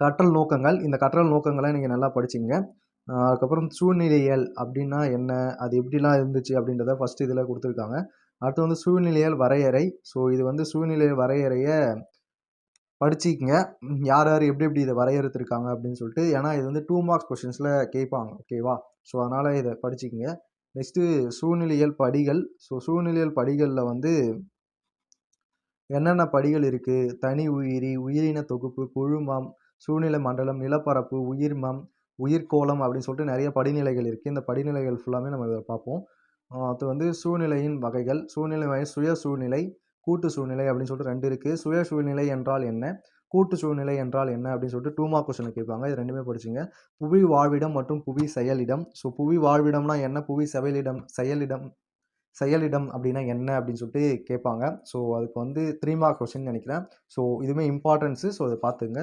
கற்றல் நோக்கங்கள். இந்த கற்றல் நோக்கங்களை நீங்கள் நல்லா படிச்சிங்க. அதுக்கப்புறம் சூழ்நிலையியல் அப்படின்னா என்ன? அது எப்படிலாம் இருந்துச்சு அப்படின்றத ஃபஸ்ட்டு இதில் கொடுத்துருக்காங்க. அடுத்து வந்து சூழ்நிலையல் வரையறை. ஸோ இது வந்து சூழ்நிலை வரையறையை படிச்சிக்கங்க யார் யார் எப்படி எப்படி இதை வரையறுத்துருக்காங்க அப்படின்னு சொல்லிட்டு ஏன்னா இது வந்து டூ மார்க்ஸ் கொஷின்ஸில் கேட்பாங்க. ஓகேவா ஸோ அதனால் இதை படிச்சிக்கங்க. நெக்ஸ்ட்டு சூழ்நிலையல் படிகள். ஸோ சூழ்நிலையல் படிகளில் வந்து என்னென்ன படிகள் இருக்குது தனி உயிரி உயிரின தொகுப்பு குழுமம் சூழ்நிலை மண்டலம் நிலப்பரப்பு உயிர்மம் உயிர்கோளம் அப்படின்னு சொல்லிட்டு நிறைய படிநிலைகள் இருக்குது இந்த படிநிலைகள் ஃபுல்லாமே நம்ம இதை பார்ப்போம். அது வந்து சூழ்நிலையின் வகைகள். சூழ்நிலை வகை சுய சூழ்நிலை கூட்டு சூழ்நிலை அப்படின்னு சொல்லிட்டு ரெண்டு இருக்குது சுய சூழ்நிலை என்றால் என்ன? கூட்டு சூழ்நிலை என்றால் என்ன அப்படின்னு சொல்லிட்டு டூமா மார்க் கொஸ்டின் கேட்பாங்க. இது ரெண்டுமே படிச்சுங்க. புவி வாழ்விடம் மற்றும் புவி செயலிடம். ஸோ புவி வாழ்விடம்னா என்ன? புவி செயலிடம் செயலிடம் செயலிடம் அப்படின்னா என்ன அப்படின்னு சொல்லிட்டு கேட்பாங்க. ஸோ அதுக்கு வந்து த்ரீ மார்க் கொஸ்டின் நினைக்கிறேன். ஸோ இதுவுமே இம்பார்ட்டன்ஸு ஸோ அதை பார்த்துங்க.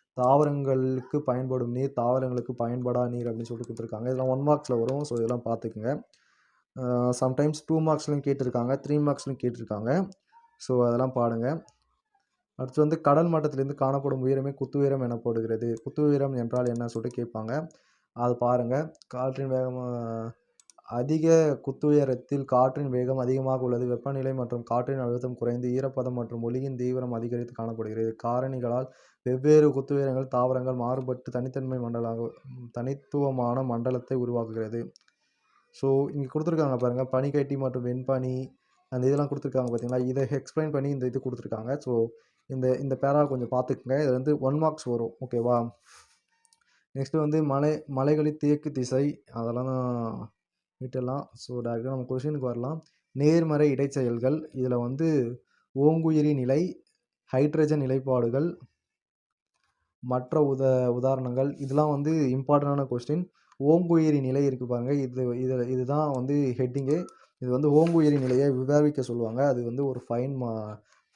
தாவரங்களுக்கு பயன்படும் நீர் தாவரங்களுக்கு பயன்படா நீர் அப்படின்னு சொல்லிட்டு கொடுத்துருக்காங்க. இதெல்லாம் ஒன் மார்க்ஸில் வரும். ஸோ இதெல்லாம் பார்த்துக்குங்க. சம்டைம்ஸ் டூ மார்க்ஸ்லையும் கேட்டிருக்காங்க. த்ரீ மார்க்ஸ்லையும் கேட்டிருக்காங்க. ஸோ அதெல்லாம் பாடுங்க. அடுத்து வந்து கடல் மட்டத்திலேருந்து காணப்படும் உயரமே குத்துயரம் எனப்படுகிறது குத்து உயரம் என்றால் என்ன சொல்லிட்டு கேட்பாங்க. அது பாருங்கள் காற்றின் வேகம் அதிக அதிக குத்துயரத்தில் காற்றின் வேகம் அதிகமாக உள்ளது. வெப்பநிலை மற்றும் காற்றின் அழுத்தம் குறைந்து ஈரப்பதம் மற்றும் ஒளியின் தீவிரம் அதிகரித்து காணப்படுகிறது. காரணிகளால் வெவ்வேறு குத்துயரங்கள் தாவரங்கள் மாறுபட்டு தனித்தன்மை மண்டலாக தனித்துவமான மண்டலத்தை உருவாக்குகிறது. ஸோ இங்கே கொடுத்துருக்காங்க பாருங்கள் பனிக்கட்டி மற்றும் வெண்பனி அந்த இதெல்லாம் கொடுத்துருக்காங்க பார்த்தீங்களா இதை எக்ஸ்பிளைன் பண்ணி இந்த இது கொடுத்துருக்காங்க. ஸோ இந்த இந்த பேரா கொஞ்சம் பார்த்துக்குங்க. இது வந்து ஒன் மார்க்ஸ் வரும். ஓகேவா நெக்ஸ்ட்டு வந்து மலை மலைகளின் தேக்கு திசை அதெல்லாம் விட்டுடலாம். ஸோ டேரெக்டாக நம்ம கொஷினுக்கு வரலாம். நேர்மறை இடைச்செயல்கள் இதில் வந்து ஓங்குயிரி நிலை ஹைட்ரஜன் நிலைப்பாடுகள் மற்ற உத உதாரணங்கள் இதெல்லாம் வந்து இம்பார்ட்டண்டான கொஸ்டின் ஓங்குயிரி நிலை இருக்கு பாருங்க. இது இது இதுதான் வந்து ஹெட்டிங்கு இது வந்து ஓங்குயிரி நிலையை விவாதிக்க சொல்லுவாங்க. அது வந்து ஒரு ஃபைன் மா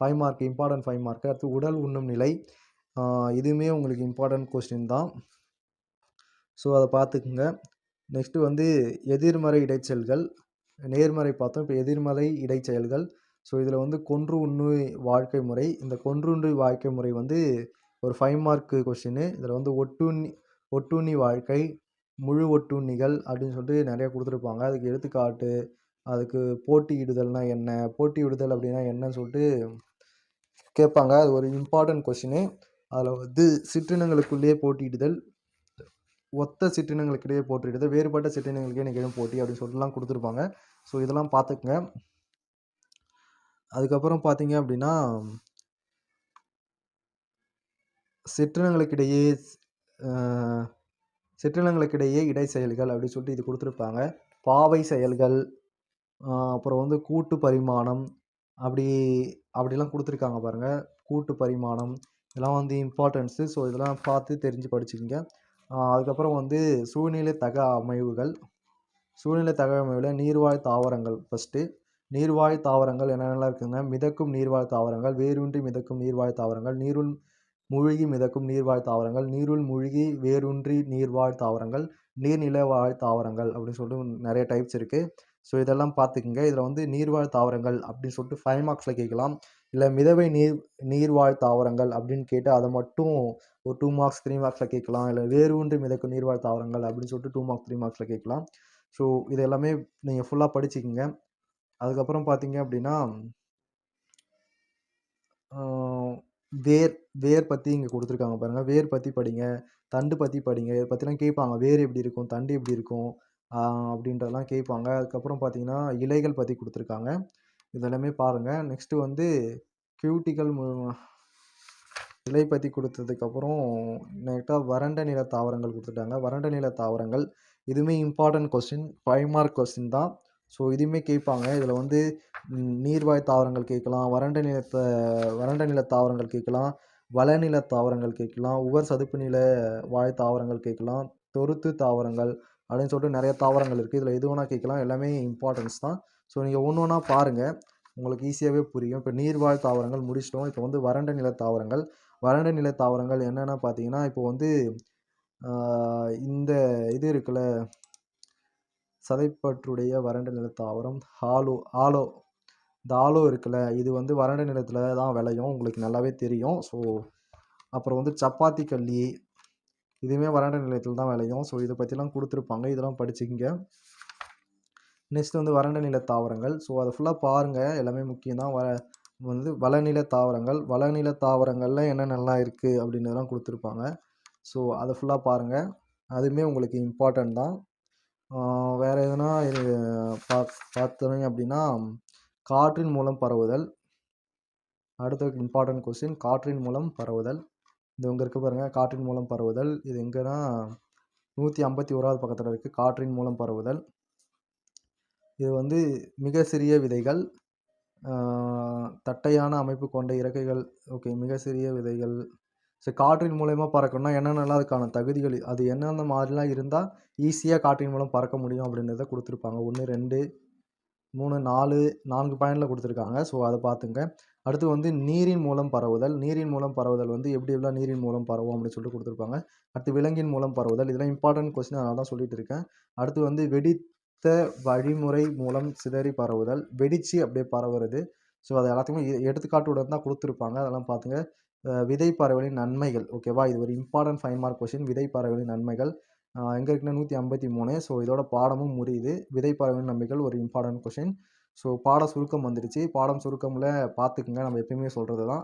five mark important five mark அடுத்து உடல் உண்ணும் நிலை. இதுவுமே உங்களுக்கு இம்பார்ட்டன்ட் கொஸ்டின் தான். ஸோ அதை பார்த்துக்குங்க. நெக்ஸ்ட்டு வந்து எதிர்மறை இடைச்செயல்கள். நேர்மறை பார்த்தோம். இப்போ எதிர்மறை இடைச்செயல்கள். ஸோ இதில் வந்து கொன்று உண்ணு வாழ்க்கை முறை. இந்த கொன்றுண்ணு வாழ்க்கை முறை வந்து ஒரு ஃபைவ் மார்க்கு கொஸ்டின் இதில் வந்து ஒட்டுண்ணி ஒட்டுண்ணி வாழ்க்கை முழு ஒட்டுண்ணிகள் அப்படின்னு சொல்லிட்டு நிறைய கொடுத்துருப்பாங்க. அதுக்கு எடுத்துக்காட்டு அதுக்கு போட்டியிடுதல்னா என்ன போட்டியிடுதல் அப்படின்னா என்னன்னு சொல்லிட்டு கேட்பாங்க. அது ஒரு இம்பார்ட்டன்ட் கொஷினு அதில் வந்து சிற்றினங்களுக்குள்ளேயே போட்டியிடுதல் ஒத்த சிற்றினங்களுக்கிடையே போட்டியிடுதல் வேறுபட்ட சிற்றினங்களுக்கே நிகழும் போட்டி அப்படின்னு சொல்லிட்டுலாம் கொடுத்துருப்பாங்க. ஸோ இதெல்லாம் பார்த்துக்குங்க. அதுக்கப்புறம் பார்த்தீங்க அப்படின்னா சிற்றினங்களுக்கிடையே சிற்றினங்களுக்கிடையே இடை செயல்கள் அப்படின்னு சொல்லிட்டு இது கொடுத்துருப்பாங்க. பாவை செயல்கள் அப்புறம் வந்து கூட்டு பரிமாணம் அப்படி அப்படிலாம் கொடுத்துருக்காங்க பாருங்கள் கூட்டு பரிமாணம் இதெல்லாம் வந்து இம்பார்ட்டன்ஸு ஸோ இதெல்லாம் பார்த்து தெரிஞ்சு படிச்சுக்கிங்க. அதுக்கப்புறம் வந்து சூழ்நிலை தக அமைவுகள். சூழ்நிலை தக அமைவில் நீர்வாழ் தாவரங்கள் ஃபஸ்ட்டு நீர்வாழ் தாவரங்கள் என்னென்னலாம் இருக்குங்க? மிதக்கும் நீர்வாழ் தாவரங்கள் வேரூன்றி மிதக்கும் நீர்வாழ் தாவரங்கள் நீருள் மூழ்கி மிதக்கும் நீர்வாழ் தாவரங்கள் நீருள் மூழ்கி வேரூன்றி நீர்வாழ் தாவரங்கள் நீர்நில வாழ் தாவரங்கள் அப்படின்னு சொல்லிட்டு நிறைய டைப்ஸ் இருக்குது ஸோ இதெல்லாம் பார்த்துக்குங்க. இதில் வந்து நீர்வாழ் தாவரங்கள் அப்படின்னு சொல்லிட்டு ஃபைவ் மார்க்ஸில் கேட்கலாம். இல்லை மிதவை நீர் நீர்வாழ் தாவரங்கள் அப்படின்னு கேட்டு அதை மட்டும் ஒரு டூ மார்க்ஸ் த்ரீ மார்க்ஸில் கேட்கலாம். இல்லை வேரூன்றி மிதக்கும் நீர்வாழ் தாவரங்கள் அப்படின்னு சொல்லிட்டு டூ மார்க்ஸ் த்ரீ மார்க்ஸில் கேட்கலாம். ஸோ இது எல்லாமே நீங்கள் ஃபுல்லாக படிச்சுக்கோங்க. அதுக்கப்புறம் பார்த்தீங்க அப்படின்னா வேர் வேர் பற்றி இங்கே கொடுத்துருக்காங்க பாருங்கள் வேர் பற்றி படிங்க. தண்டு பற்றி படிங்க. இதை பற்றிலாம் கேட்பாங்க வேர் எப்படி இருக்கும்? தண்டு எப்படி இருக்கும்? அப்படின்றதெல்லாம் கேட்பாங்க அதுக்கப்புறம் பார்த்தீங்கன்னா இலைகள் பற்றி கொடுத்துருக்காங்க. இதெல்லாமே பாருங்கள் நெக்ஸ்ட்டு வந்து கியூட்டிகள் இலை பற்றி கொடுத்ததுக்கப்புறம் நெக்ஸ்ட்டாக வறண்ட நில தாவரங்கள் கொடுத்துட்டாங்க. வறண்ட நில தாவரங்கள். இதுவுமே important question five mark question தான். ஸோ இதுவுமே கேட்பாங்க. இதில் வந்து நீர்வாழ் தாவரங்கள் கேட்கலாம் வறண்ட நிலத்த வறண்ட நில தாவரங்கள் கேட்கலாம் வளநில தாவரங்கள் கேட்கலாம் உவர் சதுப்பு நில வாழ் தாவரங்கள் கேட்கலாம் தொருத்து தாவரங்கள் அப்படின்னு சொல்லிட்டு நிறைய தாவரங்கள் இருக்குது இதில் எது வேணால் கேட்கலாம். எல்லாமே இம்பார்ட்டன்ஸ் தான். ஸோ நீங்கள் ஒன்று ஒன்றா பாருங்கள் உங்களுக்கு ஈஸியாகவே புரியும். இப்போ நீர்வாழ் தாவரங்கள் முடிச்சிட்டோம். இப்போ வந்து வறண்ட நில தாவரங்கள். வறண்ட நில தாவரங்கள் என்னென்னா பார்த்தீங்கன்னா இப்போ வந்து இந்த இது இருக்குல்ல சதைப்பற்றுடைய வறண்ட நில தாவரம் ஹாலோ ஆலோ இந்த ஆலோ இருக்குல்ல இது வந்து வறண்ட நிலத்தில் தான் விளையும். உங்களுக்கு நல்லாவே தெரியும். ஸோ அப்புறம் வந்து சப்பாத்தி கள்ளி இதுவுமே வறண்ட நிலத்தில் தான் விளையும். ஸோ இதை பற்றிலாம் கொடுத்துருப்பாங்க. இதெல்லாம் படிச்சுக்கிங்க. நெக்ஸ்ட் வந்து வறண்ட நில தாவரங்கள். ஸோ அதை ஃபுல்லாக பாருங்கள் எல்லாமே முக்கியம் தான். வ வந்து வளநில தாவரங்கள். வளநில தாவரங்களில் என்னென்னலாம் இருக்குது அப்படின்றதெல்லாம் கொடுத்துருப்பாங்க. ஸோ அதை ஃபுல்லாக பாருங்கள் அதுவுமே உங்களுக்கு இம்பார்ட்டன்ட் தான். வேறு எதுனா இது பா பார்த்தீங்க அப்படின்னா காற்றின் மூலம் பரவுதல். அடுத்த இம்பார்ட்டன்ட் கொஸ்டின் காற்றின் மூலம் பரவுதல். இது இங்கே இருக்குது பாருங்கள் காற்றின் மூலம் பரவுதல். இது எங்கன்னா நூற்றி ஐம்பத்தி ஓராவது பக்கத்தில் இருக்குது காற்றின் மூலம் பரவுதல். இது வந்து மிக சிறிய விதைகள். தட்டையான அமைப்பு கொண்ட இறக்கைகள். ஓகே மிக சிறிய விதைகள். ஸோ காற்றின் மூலயமா பறக்கணும்னா என்னென்னலாம் அதுக்கான தகுதிகள் அது என்னென்ன மாதிரிலாம் இருந்தால் ஈஸியாக காற்றின் மூலம் பறக்க முடியும் அப்படின்றத கொடுத்துருப்பாங்க. ஒன்று ரெண்டு மூணு நாலு நான்கு பாயிண்டில் கொடுத்துருக்காங்க. ஸோ அதை பார்த்துங்க. அடுத்து வந்து நீரின் மூலம் பரவுதல். நீரின் மூலம் பரவுதல் வந்து எப்படி எல்லாம் நீரின் மூலம் பரவும் அப்படின்னு சொல்லிட்டு கொடுத்துருப்பாங்க. அடுத்து விலங்கின் மூலம் பரவுதல். இதெல்லாம் இம்பார்ட்டன்ட் கொஸ்டின் அதனால் தான் சொல்லிட்டு இருக்கேன். அடுத்து வந்து வெடித்த வழிமுறை மூலம் சிதறி பரவுதல். வெடிச்சு அப்படியே பரவுறது. ஸோ அது எல்லாத்துக்குமே எடுத்துக்காட்டுடன் தான் கொடுத்துருப்பாங்க. அதெல்லாம் பார்த்துங்க. விதை பறவைகளின் நன்மைகள். ஓகேவா இது ஒரு இம்பார்ட்டன்ட் ஃபைவ் மார்க் கொஸ்டின் விதை பறவைகளின் நன்மைகள் எங்கே இருக்குன்னா நூற்றி ஐம்பத்தி மூணு. ஸோ இதோட பாடமும் முடியுது விதை பறவைகளின் நன்மைகள் ஒரு இம்பார்ட்டன்ட் கொஷின் ஸோ பாட சுருக்கம் வந்துடுச்சு பாடம் சுருக்கமில் பார்த்துக்குங்க நம்ம எப்பயுமே சொல்கிறது தான்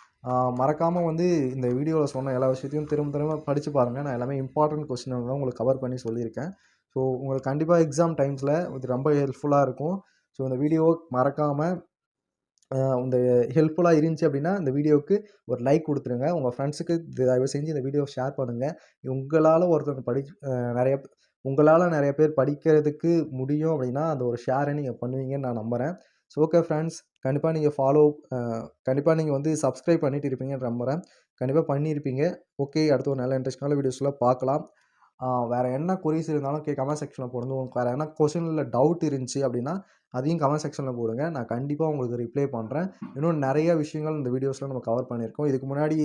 மறக்காமல் வந்து இந்த வீடியோவில் சொன்ன எல்லா விஷயத்தையும் திரும்ப திரும்ப படித்து பாருங்கள் நான் எல்லாமே இம்பார்ட்டண்ட் கொஸ்டின் தான் உங்களுக்கு கவர் பண்ணி சொல்லியிருக்கேன். ஸோ உங்களுக்கு கண்டிப்பாக எக்ஸாம் டைம்ஸில் இது ரொம்ப ஹெல்ப்ஃபுல்லாக இருக்கும். ஸோ இந்த வீடியோ மறக்காமல் இந்த ஹெல்ப்ஃபுல்லாக இருந்துச்சு அப்படின்னா இந்த வீடியோவுக்கு ஒரு லைக் கொடுத்துருங்க. உங்கள் ஃப்ரெண்ட்ஸுக்கு தயவு செஞ்சு இந்த வீடியோ ஷேர் பண்ணுங்கள் உங்களால் ஒருத்தவங்க படி நிறைய உங்களால் நிறைய பேர் படிக்கிறதுக்கு முடியும் அப்படின்னா அந்த ஒரு ஷேரை நீங்கள் பண்ணுவீங்கன்னு நான் நம்புகிறேன் ஸோ ஓகே ஃப்ரெண்ட்ஸ் கண்டிப்பாக நீங்கள் ஃபாலோ கண்டிப்பாக நீங்கள் வந்து சப்ஸ்கிரைப் பண்ணிட்டு இருப்பீங்கன்னு நம்புகிறேன் கண்டிப்பாக பண்ணியிருப்பீங்க ஓகே அடுத்து ஒரு நல்ல இன்ட்ரெஸ்டிங்கான வீடியோஸில் பார்க்கலாம். வேறு என்ன கொரிஸ் இருந்தாலும் கே கமெண்ட் செக்ஷனில் போடுங்க. உங்களுக்கு வேறு என்ன கொஷினில் டவுட் இருந்துச்சு அப்படின்னா அதையும் கமெண்ட் செக்ஷனில் போடுங்க. நான் கண்டிப்பாக உங்களுக்கு ரிப்ளை பண்ணுறேன் இன்னும் நிறைய விஷயங்கள் இந்த வீடியோஸில் நம்ம கவர் பண்ணியிருக்கோம். இதுக்கு முன்னாடி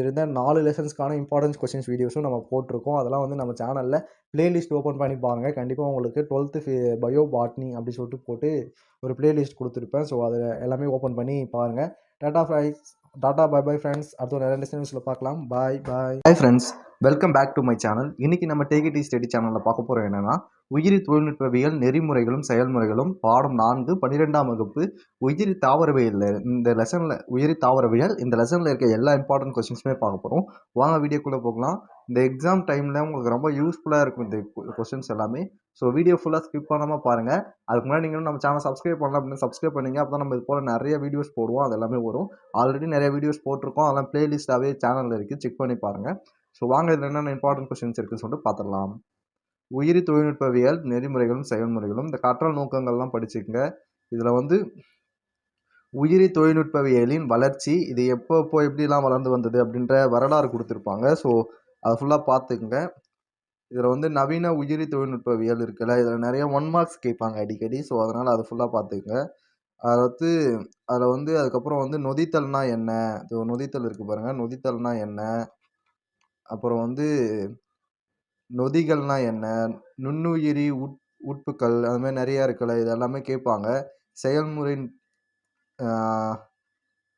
இருந்த நாலு லெசன்ஸ்க்கான இம்பார்ட்டன்ஸ் கொஸ்டின்ஸ் வீடியோஸும் நம்ம போட்டிருக்கோம். அதெல்லாம் வந்து நம்ம சேனலில் ப்ளேலிஸ்ட் ஓப்பன் பண்ணி பாருங்கள் கண்டிப்பாக உங்களுக்கு டுவெல்த்து பயோ பாட்னி அப்படி சொல்லிட்டு போட்டு ஒரு ப்ளேலிஸ்ட் கொடுத்துருப்பேன். ஸோ அதை எல்லாமே ஓப்பன் பண்ணி பாருங்கள் tata fries tata bye bye friends அடுத்த நிறைய லெசன்ஸில் பார்க்கலாம். Bye bye bye friends welcome back to my channel இன்றைக்கி நம்ம டேகிடி ஸ்டடி சேனலில் பார்க்க போகிறோம் என்னென்னா உயிரி தொழில்நுட்பவியல் நெறிமுறைகளும் செயல்முறைகளும் பாடம் நான்கு பன்னிரெண்டாம் வகுப்பு உயிரி தாவரவியல். இந்த லெசனில் உயிரி தாவரவியல் இந்த லெசனில் இருக்க எல்லா இம்பார்ட்டன்ட் கொஸ்டின்ஸுமே பார்க்க போகிறோம் வாங்க வீடியோக்குள்ளே போகலாம். இந்த எக்ஸாம் டைமில் உங்களுக்கு ரொம்ப யூஸ்ஃபுல்லாக இருக்கும் இந்த கொஸ்டின்ஸ் எல்லாமே. ஸோ வீடியோ ஃபுல்லாக ஸ்கிப் பண்ணாமல் பாருங்கள் அதுக்கு முன்னாடி நீங்களும் நம்ம சேனல் சப்ஸ்கிரைப் பண்ணலாம் அப்படின்னு சப்ஸ்கிரைப் பண்ணிங்க. அப்போ நம்ம இது போல் நிறைய வீடியோஸ் போடுவோம். அது எல்லாமே வரும். ஆல்ரெடி நிறைய வீடியோஸ் போட்டிருக்கோம். அதெல்லாம் ப்ளேலிஸ்ட்டாகவே சேனலில் இருக்குது செக் பண்ணி பாருங்கள் ஸோ வாங்க இதில் என்னென்ன இம்பார்ட்டன்ட் கொஸ்டின்ஸ் இருக்குன்னு சொல்லிட்டு பார்த்துடலாம். உயிரி தொழில்நுட்பவியல் நெறிமுறைகளும் செயல்முறைகளும் இந்த கற்றல் நோக்கங்கள்லாம் படிச்சுக்கங்க. இதில் வந்து உயிரி தொழில்நுட்பவியலின் வளர்ச்சி இது எப்போ எப்போ எப்படிலாம் வளர்ந்து வந்தது அப்படின்ற வரலாறு கொடுத்துருப்பாங்க. ஸோ அதை ஃபுல்லாக பார்த்துக்குங்க. இதில் வந்து நவீன உயிரி தொழில்நுட்பவியல் இருக்குல்ல இதில் நிறைய ஒன் மார்க்ஸ் கேட்பாங்க அடிக்கடி. ஸோ அதனால் அதை ஃபுல்லாக பார்த்துக்குங்க. அதில் வந்து அதில் வந்து அதுக்கப்புறம் வந்து நொதித்தல்னால் என்ன? இது நொதித்தல் இருக்குது பாருங்கள் நொதித்தல்னால் என்ன? அப்புறம் வந்து நொதிகள்னால் என்ன? நுண்ணுயிரி உட் உட்புக்கள் அது மாதிரி நிறையா இருக்குல்ல இது எல்லாமே கேட்பாங்க. செயல்முறை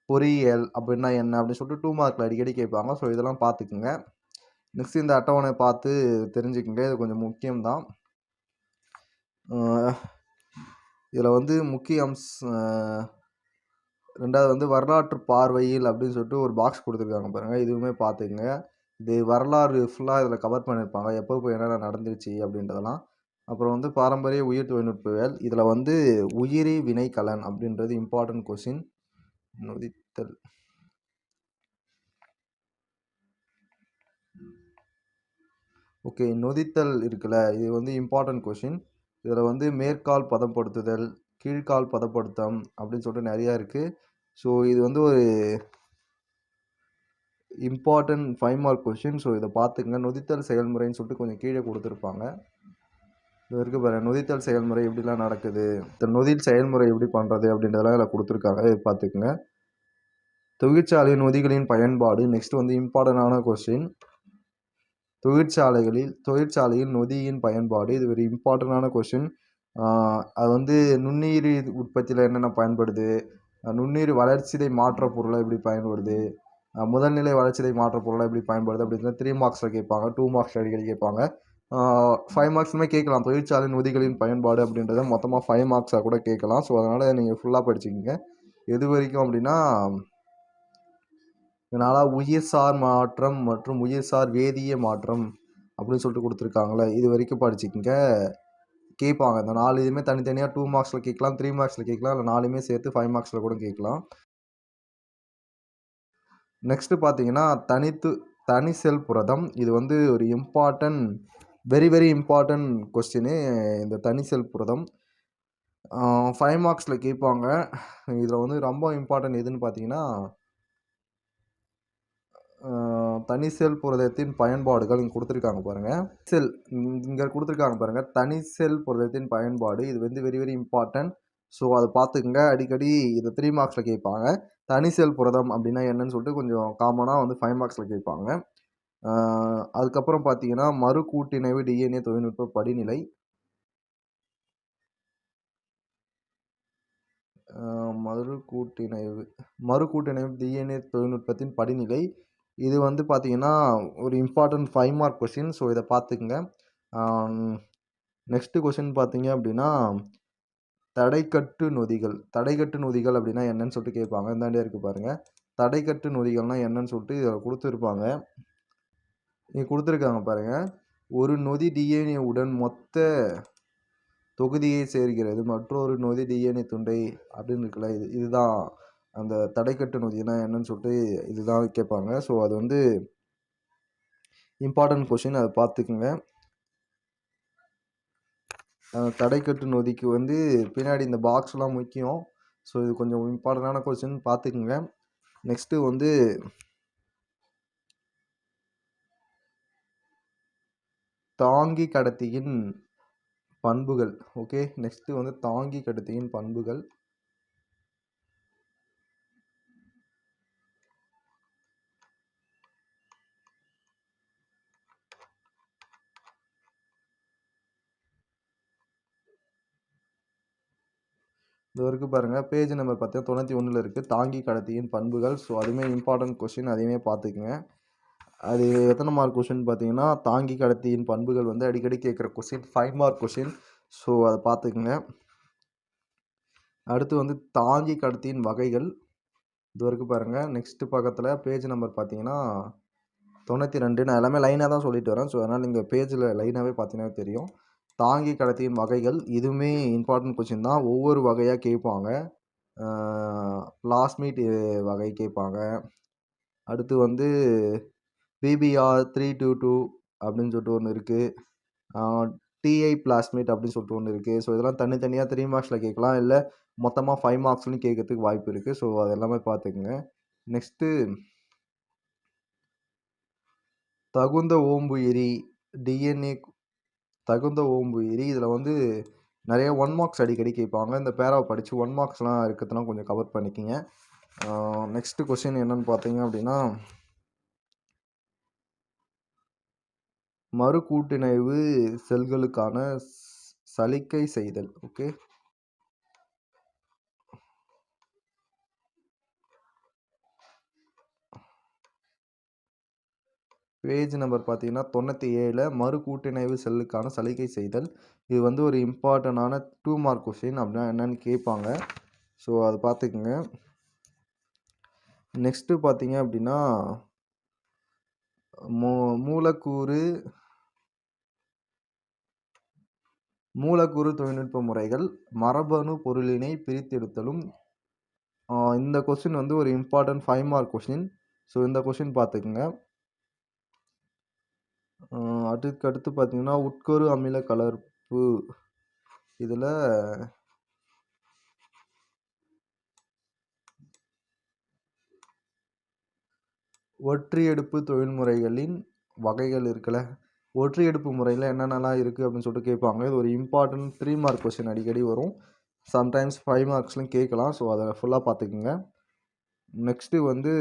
பொறியியல் அப்படின்னா என்ன? அப்படின்னு சொல்லிட்டு டூ மார்க்கில் அடிக்கடி கேட்பாங்க. ஸோ இதெல்லாம் பார்த்துக்குங்க. நெக்ஸ்ட் இந்த அட்டவணை பார்த்து தெரிஞ்சுக்கோங்க. இது கொஞ்சம் முக்கியம்தான். இதில் வந்து முக்கிய அம்ச ரெண்டாவது வந்து வரலாற்று பார்வையில் அப்படின்னு சொல்லிட்டு ஒரு பாக்ஸ் கொடுத்துருக்காங்க பாருங்கள் இதுவுமே பார்த்துக்குங்க. இது வரலாறு ஃபுல்லாக இதில் கவர் பண்ணியிருப்பாங்க எப்போ போய் என்னென்ன நடந்துருச்சு அப்படின்றதெல்லாம். அப்புறம் வந்து பாரம்பரிய உயிர் தொழில்நுட்பவியல். இதில் வந்து உயிரி வினைக்கலன் அப்படின்றது இம்பார்ட்டன்ட் கொஷின் நொதித்தல். ஓகே நொதித்தல் இருக்குல்ல. இது வந்து இம்பார்ட்டன்ட் கொஷின் இதில் வந்து மேற்கால் பதப்படுத்துதல் கீழ்கால் பதப்படுத்தம் அப்படின்னு சொல்லிட்டு நிறையா இருக்குது ஸோ இது வந்து ஒரு important five mark question so இதை பார்த்துங்க நொதித்தல் செயல்முறைன்னு சொல்லிட்டு கொஞ்சம் கீழே கொடுத்துருப்பாங்க. இது இருக்குது பாரு நொதித்தல் செயல்முறை எப்படிலாம் நடக்குது? இந்த நொதில் செயல்முறை எப்படி பண்ணுறது அப்படின்றதெல்லாம் இதில் கொடுத்துருக்காங்க. இது பார்த்துக்குங்க. தொழிற்சாலை நொதிகளின் பயன்பாடு. நெக்ஸ்ட் வந்து இம்பார்ட்டண்டான கொஸ்டின் தொழிற்சாலைகளில் தொழிற்சாலையில் நொதியின் பயன்பாடு. இது ஒரு இம்பார்ட்டண்டான கொஸ்டின் அது வந்து நுண்ணுயிர் உற்பத்தியில் என்னென்ன பயன்படுது? நுண்ணுயிர் வளர்ச்சிதை மாற்ற பொருளை எப்படி பயன்படுது? முதல்நிலை வளர்ச்சிதை மாற்ற பொருளை எப்படி பயன்படுது அப்படின்னு த்ரீ மார்க்ஸில் கேட்பாங்க டூ மார்க்ஸ் அடிக்கடி கேட்பாங்க. ஃபைவ் மார்க்ஸுமே கேட்கலாம். தொழிற்சாலை நொதிகளின் பயன்பாடு அப்படின்றத மொத்தமாக ஃபைவ் மார்க்ஸாக கூட கேட்கலாம். ஸோ அதனால் நீங்கள் ஃபுல்லாக படிச்சுக்கிங்க. எது வரைக்கும் அப்படின்னா இதனால் உயிர்சார் மாற்றம் மற்றும் உயிர்சார் வேதிய மாற்றம் அப்படின்னு சொல்லிட்டு கொடுத்துருக்காங்களே இது வரைக்கும் படிச்சுக்கிங்க. கேட்பாங்க. இந்த நாலு இதுவுமே தனித்தனியாக டூ மார்க்ஸில் கேட்கலாம் த்ரீ மார்க்ஸில் கேட்கலாம் இல்லை நாலுமே சேர்த்து ஃபைவ் மார்க்ஸில் கூட கேட்கலாம். நெக்ஸ்ட்டு பார்த்தீங்கன்னா தனித்து தனி செல் புரதம். இது வந்து ஒரு important very very important question இந்த தனி செல் புரதம். ஃபைவ் மார்க்ஸில் கேட்பாங்க. இதில் வந்து ரொம்ப இம்பார்ட்டன்ட் எதுன்னு பார்த்தீங்கன்னா தனி செல் புரதத்தின் பயன்பாடுகள் இங்கே கொடுத்துருக்காங்க பாருங்கள் செல் இங்கே கொடுத்துருக்காங்க பாருங்கள் தனி செல் புரதத்தின் பயன்பாடு. இது வந்து வெரி வெரி இம்பார்ட்டன்ட் ஸோ அதை பார்த்துக்குங்க. அடிக்கடி இதை த்ரீ மார்க்ஸில் கேட்பாங்க. தனி செல் புரதம் அப்படின்னா என்னன்னு சொல்லிட்டு கொஞ்சம் காமனாக வந்து ஃபைவ் மார்க்ஸில் கேட்பாங்க. அதுக்கப்புறம் பார்த்தீங்கன்னா மறு கூட்டிணைவு டிஎன்ஏ தொழில்நுட்ப படிநிலை. மறு கூட்டிணைவு மறு கூட்டிணைவு டிஎன்ஏ தொழில்நுட்பத்தின் படிநிலை. இது வந்து பார்த்தீங்கன்னா ஒரு important five mark question so இதை பார்த்துக்குங்க. நெக்ஸ்ட்டு கொஷின் பார்த்தீங்க அப்படின்னா தடைக்கட்டு நொதிகள். தடைக்கட்டு நொதிகள் அப்படின்னா என்னன்னு சொல்லிட்டு கேட்பாங்க. இந்தாண்டியா இருக்குது பாருங்கள் தடைக்கட்டு நொதிகள்னால் என்னன்னு சொல்லிட்டு இதில் கொடுத்துருப்பாங்க. இங்கே கொடுத்துருக்காங்க பாருங்கள் ஒரு நொதி டிஎன்ஏ உடன் மொத்த தொகுதியை சேர்கிறது மற்றொரு நொதி டிஎன்ஏ துண்டை அப்படின்னு இருக்குல்ல இது இதுதான். அந்த தடைக்கட்டு நொதினா என்னன்னு சொல்லிட்டு இதுதான் கேட்பாங்க. ஸோ அது வந்து இம்பார்ட்டன்ட் கொஷின் அதை பார்த்துக்குங்க. தடைக்கட்டு நொதிக்கு வந்து பின்னாடி இந்த பாக்ஸ்லாம் முக்கியம். ஸோ இது கொஞ்சம் இம்பார்ட்டண்டான கொஸ்டின் பார்த்துக்குங்க நெக்ஸ்ட்டு வந்து தாங்கி கடத்தியின் பண்புகள். ஓகே நெக்ஸ்ட்டு வந்து தாங்கி கடத்தியின் பண்புகள். இது வரைக்கும் பாருங்கள் பேஜ் நம்பர் பார்த்தீங்கன்னா தொண்ணூற்றி ஒன்றில் இருக்குது தாங்கி கடத்தியின் பண்புகள். ஸோ அதுவுமே இம்பார்ட்டன்ட் கொஷின் அதையுமே பார்த்துக்குங்க. அது எத்தனை மார்க் கொஷின் பார்த்தீங்கன்னா தாங்கி கடத்தியின் பண்புகள் வந்து அடிக்கடி கேட்குற question five mark question so அதை பார்த்துக்குங்க. அடுத்து வந்து தாங்கி கடத்தியின் வகைகள். இது வரைக்கும் பாருங்கள் நெக்ஸ்ட்டு பக்கத்தில் பேஜ் நம்பர் பார்த்தீங்கன்னா தொண்ணூற்றி ரெண்டு. நான் எல்லாமே லைனாக தான் சொல்லிட்டு வரேன். ஸோ அதனால் நீங்கள் பேஜில் லைனாகவே பார்த்தீங்கன்னா தெரியும். தாங்கி கடத்தியின் வகைகள் இதுவுமே இம்பார்ட்டன்ட் கொஷின் தான். ஒவ்வொரு வகையாக கேட்பாங்க. பிளாஸ்மிட் வகை கேட்பாங்க. அடுத்து வந்து பிபிஆர் த்ரீ டூ டூ அப்படின்னு சொல்லிட்டு ஒன்று இருக்குது டிஐ பிளாஸ்மேட் அப்படின்னு சொல்லிட்டு ஒன்று இருக்குது ஸோ இதெல்லாம் தனித்தனியாக த்ரீ மார்க்ஸில் கேட்கலாம். இல்லை மொத்தமாக ஃபைவ் மார்க்ஸ்னு கேட்கறதுக்கு வாய்ப்பு இருக்குது ஸோ அது எல்லாமே பார்த்துக்குங்க. நெக்ஸ்ட்டு தகுந்த ஓம்பு எரி டிஎன்ஏ தகுந்த ஓம்பு ஏறி இதில் வந்து நிறைய ஒன் மார்க்ஸ் அடிக்கடி கேட்பாங்க இந்த பேராவை படித்து ஒன் மார்க்ஸ்லாம் இருக்கிறதுலாம் கொஞ்சம் கவர் பண்ணிக்கிங்க. நெக்ஸ்ட்டு கொஷின் என்னன்னு பார்த்தீங்க அப்படின்னா மறு கூட்டிணைவு செல்களுக்கான சலிக்கை செய்தல். ஓகே பேஜ் நம்பர் பார்த்தீங்கன்னா தொண்ணூற்றி ஏழில் மறு கூட்டிணைவு செல்லுக்கான சலுகை செய்தல். இது வந்து ஒரு இம்பார்ட்டண்டான டூ மார்க் கொஷின் அப்படின்னா என்னென்னு கேட்பாங்க. ஸோ அதை பார்த்துக்குங்க. நெக்ஸ்ட்டு பார்த்தீங்க அப்படின்னா மூ மூலக்கூறு மூலக்கூறு தொழில்நுட்ப முறைகள் மரபணு பொருளினை பிரித்தெடுத்தலும். இந்த கொஸ்டின் வந்து ஒரு important five mark question so இந்த கொஷின் பார்த்துக்குங்க. அதுக்கு அடுத்து பார்த்தீங்கன்னா உட்கரு அமில கலர்ப்பு இதில் ஒற்றியெடுப்பு தொழில்முறைகளின் வகைகள் இருக்குல்ல? ஒற்றியெடுப்பு முறையில் என்னென்னலாம் இருக்குது அப்படின்னு சொல்லிட்டு கேட்பாங்க. இது ஒரு இம்பார்ட்டன்ட் த்ரீ மார்க் கொஸ்டின் அடிக்கடி வரும். சம்டைம்ஸ் ஃபைவ் மார்க்ஸ்லையும் கேட்கலாம். ஸோ அதை ஃபுல்லாக பார்த்துக்குங்க. நெக்ஸ்ட்டு வந்து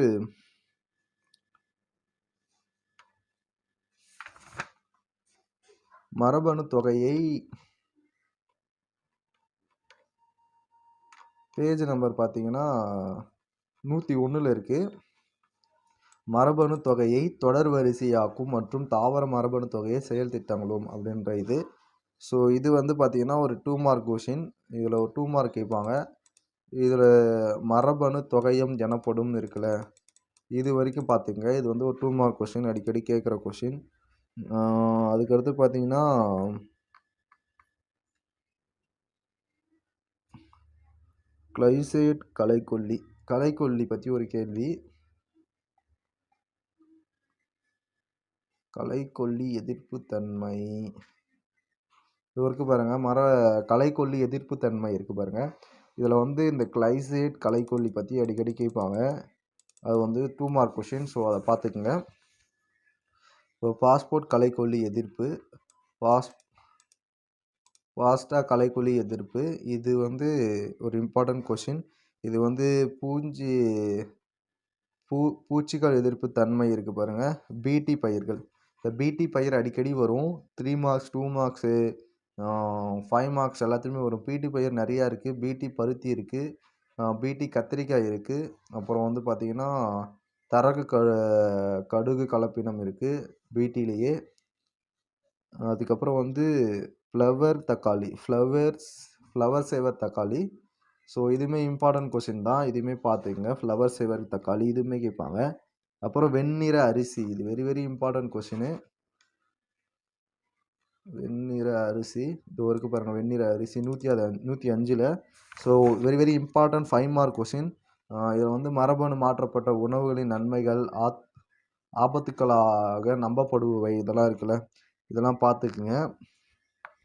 மரபணு தொகையை பேஜ் நம்பர் பார்த்தீங்கன்னா நூற்றி ஒன்றில் இருக்குது மரபணு தொகையை தொடர் வரிசையாக்கும் மற்றும் தாவர மரபணு தொகையை செயல் திட்டங்களும் அப்படின்ற இது. ஸோ இது வந்து பார்த்திங்கன்னா ஒரு டூ மார்க் கொஷின் இதில் ஒரு டூ மார்க் கேட்பாங்க. இதில் மரபணு தொகையம் எனப்படும் இருக்குல்ல. இது வரைக்கும் பார்த்துங்க இது வந்து ஒரு டூ மார்க் கொஷின் அடிக்கடி கேட்குற கொஷின் அதுக்கடுத்து பார்த்தீங்கன்னா கிளைசேட் கலைக்கொல்லி. கலைக்கொல்லி பற்றி ஒரு கேள்வி. கலைக்கொல்லி எதிர்ப்பு தன்மை. இது இருக்குது பாருங்கள் மர கலைக்கொல்லி எதிர்ப்பு தன்மை இருக்குது பாருங்கள் இதில் வந்து இந்த கிளைசேட் கலைக்கொல்லி பற்றி அடிக்கடி கேட்பாங்க அது வந்து டூ மார்க் கொஷின் ஸோ அதை பார்த்துக்குங்க இப்போ பாஸ்போர்ட் கலைக்கொல்லி எதிர்ப்பு பாஸ் வாஸ்டா கலைக்கொல்லி எதிர்ப்பு இது வந்து ஒரு இம்பார்ட்டன்ட் கொஷின் இது வந்து பூஞ்சி பூ பூச்சிகள் எதிர்ப்பு தன்மை இருக்குது பாருங்கள் பிடி பயிர்கள். இந்த பிடி பயிர் அடிக்கடி வரும். Three marks two marks five marks எல்லாத்துலேயுமே வரும். பிடி பயிர் நிறையா இருக்குது பிடி பருத்தி இருக்குது பிடி கத்திரிக்காய் இருக்குது அப்புறம் வந்து பார்த்திங்கன்னா தரகு க கடுகு கலப்பினம் இருக்குது பீட்டிலேயே அதுக்கப்புறம் வந்து ஃப்ளவர் தக்காளி ஃப்ளவர்ஸ் ஃப்ளவர் சேவர் தக்காளி. ஸோ இதுவுமே இம்பார்ட்டன்ட் கொஷின் தான். இதுவுமே பார்த்துக்கங்க ஃப்ளவர் சேவர் தக்காளி இதுவுமே கேட்பாங்க. அப்புறம் வெண்ணிற அரிசி இது வெரி வெரி இம்பார்ட்டன்ட் கொஷினு வெண்ணிற அரிசி இது வரைக்கும் பாருங்கள் வெண்ணிற அரிசி நூற்றி அது நூற்றி அஞ்சில். So very very important five mark question இதில் வந்து மரபணு மாற்றப்பட்ட உணவுகளின் நன்மைகள் ஆத் ஆபத்துக்களாக நம்பப்படுபவை. இதெல்லாம் இருக்குல்ல? இதெல்லாம் பார்த்துக்குங்க.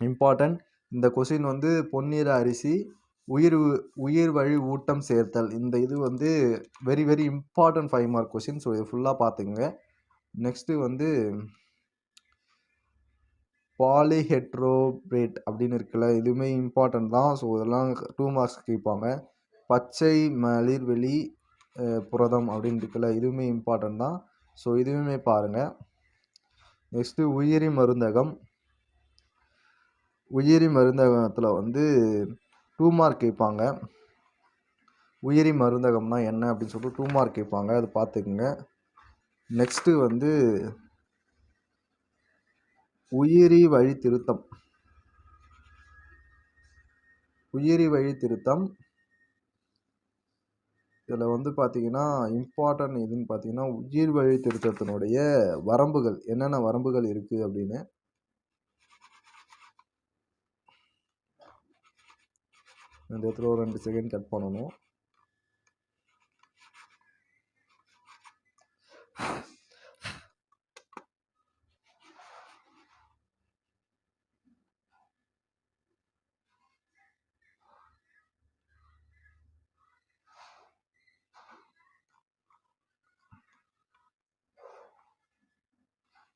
இம்பார்ட்டன்ட் இந்த கொஷின் வந்து பொன்னிற அரிசி உயிர் உயிர் வழி ஊட்டம் சேர்த்தல். இந்த இது வந்து very very important five mark question so இது ஃபுல்லாக பார்த்துக்குங்க. நெக்ஸ்ட்டு வந்து பாலிஹெட்ரோபேட் அப்படின்னு இருக்குல்ல? இதுவுமே இம்பார்ட்டன்ட் தான். ஸோ இதெல்லாம் டூ மார்க்ஸ் கேட்பாங்க. பச்சை மலிர்வெளி புரதம் அப்படின்னு இருக்குல்ல இதுவுமே இம்பார்ட்டன்ட் தான். ஸோ இதுவுமே பாருங்கள் நெக்ஸ்ட்டு உயிரி மருந்தகம். உயிரி மருந்தகத்தில் வந்து டூ மார்க் கேட்பாங்க. உயிரி மருந்தகம்னா என்ன அப்படின்னு சொல்லிட்டு டூ மார்க் கேட்பாங்க. அது பார்த்துக்குங்க. நெக்ஸ்ட்டு வந்து உயிரி வழி திருத்தம் உயிரி வழி திருத்தம் இதில் வந்து பார்த்திங்கன்னா இம்பார்ட்டன்ட் எதுன்னு பார்த்தீங்கன்னா உயிர் வழி திருத்தத்தினுடைய வரம்புகள் என்னென்ன வரம்புகள் இருக்குது அப்படின்னு. இந்த இடத்துல ஒரு ரெண்டு செகண்ட் கட் பண்ணணும்.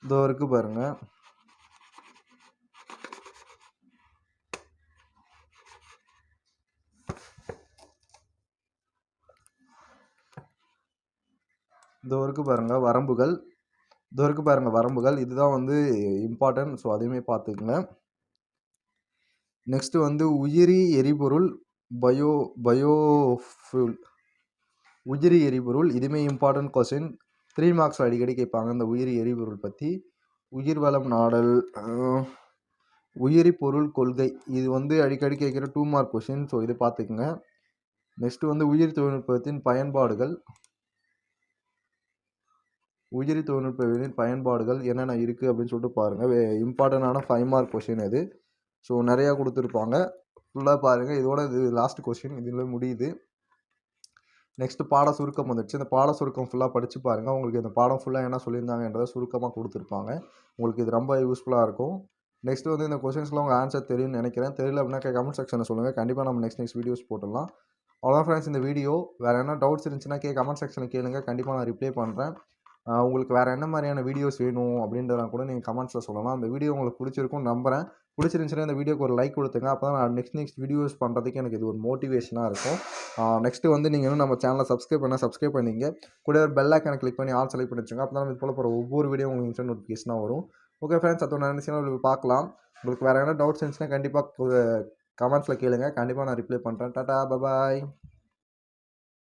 இதோ இருக்கு பாருங்க. இதோ இருக்கு பாருங்க வரம்புகள். இதோ இருக்கு பாருங்க வரம்புகள். இதுதான் வந்து இம்பார்ட்டன்ட் ஸோ அதையுமே பார்த்துக்குங்க. நெக்ஸ்ட் வந்து உயிரி எரிபொருள் பயோ பயோஃபுல் உயிரி எரிபொருள் இதுவுமே இம்பார்ட்டன்ட் கொஸ்டின் த்ரீ மார்க்ஸ் அடிக்கடி கேட்பாங்க. இந்த உயிரி எரிபொருள் பற்றி உயிர் வளம் நாடல் உயிரி பொருள் கொள்கை. இது வந்து அடிக்கடி கேட்குற டூ மார்க் கொஷின் ஸோ இது பார்த்துக்குங்க. நெக்ஸ்ட்டு வந்து உயிரி தொழில்நுட்பத்தின் பயன்பாடுகள். உயிரி தொழில்நுட்பத்தின் பயன்பாடுகள் என்னென்ன இருக்குது அப்படின்னு சொல்லிட்டு பாருங்கள் இம்பார்ட்டண்டான ஃபைவ் மார்க் கொஷின் இது. ஸோ நிறையா கொடுத்துருப்பாங்க. ஃபுல்லாக பாருங்கள் இதோட இது லாஸ்ட் கொஷின் இதில் முடியுது. நெக்ஸ்ட் பாட சுருக்கம் வந்துடுச்சு. இந்த பாட சுருக்கம் ஃபுல்லாக படித்து பாருங்கள் உங்களுக்கு இந்த பாடம் ஃபுல்லாக என்ன சொல்லியிருந்தாங்கன்றதை சுருக்கமாக கொடுத்துருப்பாங்க. உங்களுக்கு இது ரொம்ப யூஸ்ஃபுல்லாக இருக்கும். நெக்ஸ்ட் வந்து இந்த கொஸ்டின்ஸ்லாம் உங்கள் ஆன்சர் தெரியும்னு நினைக்கிறேன். தெரியல அப்படின்னா கமெண்ட் செக்ஷனில் சொல்லுங்கள் கண்டிப்பாக நம்ம நெக்ஸ்ட் நெக்ஸ்ட் வீடியோஸ் போட்டுடலாம். அவ்வளோதான் ஃப்ரெண்ட்ஸ் இந்த வீடியோ வேறு என்ன டவுட்ஸ் இருந்துச்சுன்னா கே கமெண்ட் செக்ஷனில் கேளுங்க. கண்டிப்பாக நான் ரிப்ளை பண்ணுறேன் உங்களுக்கு வேறு என்ன மாதிரியான வீடியோஸ் வேணும் அப்படின்றதெல்லாம் கூட நீங்கள் கமெண்ட்ஸில் சொல்லலாம். அந்த வீடியோ உங்களுக்கு பிடிச்சிருக்கும்னு நம்புறேன். பிடிச்சிருந்துச்சுன்னா இந்த வீடியோக்கு ஒரு லைக் கொடுத்துங்க. அப்போ தான் நான் நெக்ஸ்ட் நெக்ஸ்ட் வீடியோஸ் பண்ணுறதுக்கு எனக்கு இது ஒரு மோட்டிவேஷனாக இருக்கும். நெக்ஸ்ட்டு வந்து நீங்கள் இன்னும் நம்ம சேனலை சப்ஸ்கிரைப் பண்ணால் சப்ஸ்கிரைப் பண்ணிங்க. கூட ஒரு பெல் ஐக்கனை கிளிக் பண்ணி ஆல் செலக்ட் பண்ணி வச்சுங்க. அப்போ தான் இது போல் போகிற ஒவ்வொரு வீடியோ உங்களுக்கு இன்ஸ்டன்ட் நோட்டிஃபிகேஷனாக வரும். ஓகே ஃப்ரெண்ட்ஸ் அதோட உங்களுக்கு பார்க்கலாம். உங்களுக்கு வேறு எதனா டவுட்ஸ் இருந்துச்சுன்னா கண்டிப்பாக கமெண்ட்ஸில் கேளுங்க. கண்டிப்பாக நான் ரிப்ளை பண்ணுறேன் டாட்டா பபாய்